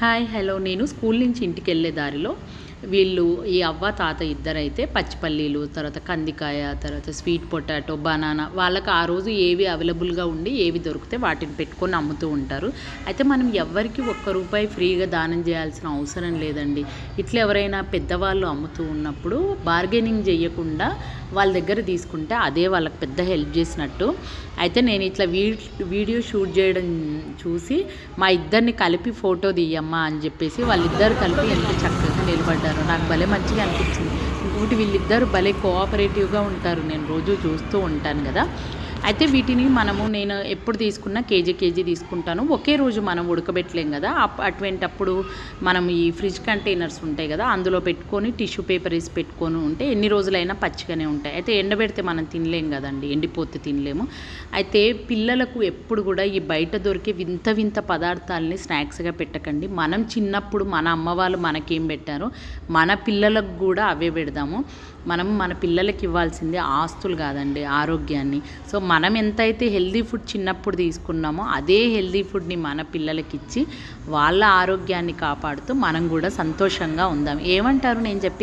Hi hello. నేను school నుంచి ఇంటికి వెళ్ళే దారిలో వీళ్ళు ఈ అవ్వ తాత ఇద్దరైతే పచ్చిపల్లీలు తర్వాత కందికాయ తర్వాత స్వీట్ పొటాటో బనానా వాళ్ళకి ఆ రోజు ఏవి అవైలబుల్గా ఉండి ఏవి దొరికితే వాటిని పెట్టుకొని అమ్ముతూ ఉంటారు. అయితే మనం ఎవరికి ఒక్క రూపాయి ఫ్రీగా దానం చేయాల్సిన అవసరం లేదండి. ఇట్లా ఎవరైనా పెద్దవాళ్ళు అమ్ముతూ ఉన్నప్పుడు బార్గెనింగ్ చేయకుండా వాళ్ళ దగ్గర తీసుకుంటే అదే వాళ్ళకి పెద్ద హెల్ప్ చేసినట్టు. అయితే నేను ఇట్లా వీడియో షూట్ చేయడం చూసి మా ఇద్దరిని కలిపి ఫోటో తీయమ్మా అని చెప్పేసి వాళ్ళిద్దరు కలిపి ఎంత చక్కగా నిలబడ్డారు. నాకు భలే మంచిగా అనిపించింది. ఇంకోటి వీళ్ళిద్దరు భలే కోఆపరేటివ్గా ఉంటారు. నేను రోజు చూస్తూ ఉంటాను కదా. అయితే వీటిని మనము నేను ఎప్పుడు తీసుకున్నా కేజీ కేజీ తీసుకుంటాను. ఒకే రోజు మనం ఉడకబెట్టలేం కదా. అప్- అటువంటప్పుడు మనం ఈ ఫ్రిడ్జ్ కంటైనర్స్ ఉంటాయి కదా అందులో పెట్టుకొని టిష్యూ పేపర్ వేసి పెట్టుకొని ఉంటే ఎన్ని రోజులైనా పచ్చిగానే ఉంటాయి. అయితే ఎండబెడితే మనం తినలేం కదండి ఎండిపోతే తినలేము. అయితే పిల్లలకు ఎప్పుడు కూడా ఈ బయట దొరికే వింత వింత పదార్థాలని స్నాక్స్గా పెట్టకండి. మనం చిన్నప్పుడు మన అమ్మ వాళ్ళు మనకేం పెట్టారో మన పిల్లలకు కూడా అవే పెడదాము. మనం మన పిల్లలకి ఇవ్వాల్సింది ఆస్తులు కాదండి ఆరోగ్యాన్ని. సో మనం ఎంతైతే హెల్దీ ఫుడ్ చిన్నప్పుడు తీసుకున్నామో అదే హెల్దీ ఫుడ్ని మన పిల్లలకి ఇచ్చి వాళ్ళ ఆరోగ్యాన్ని కాపాడుతూ మనం కూడా సంతోషంగా ఉందాం. ఏమంటారు? నేను చెప్పింది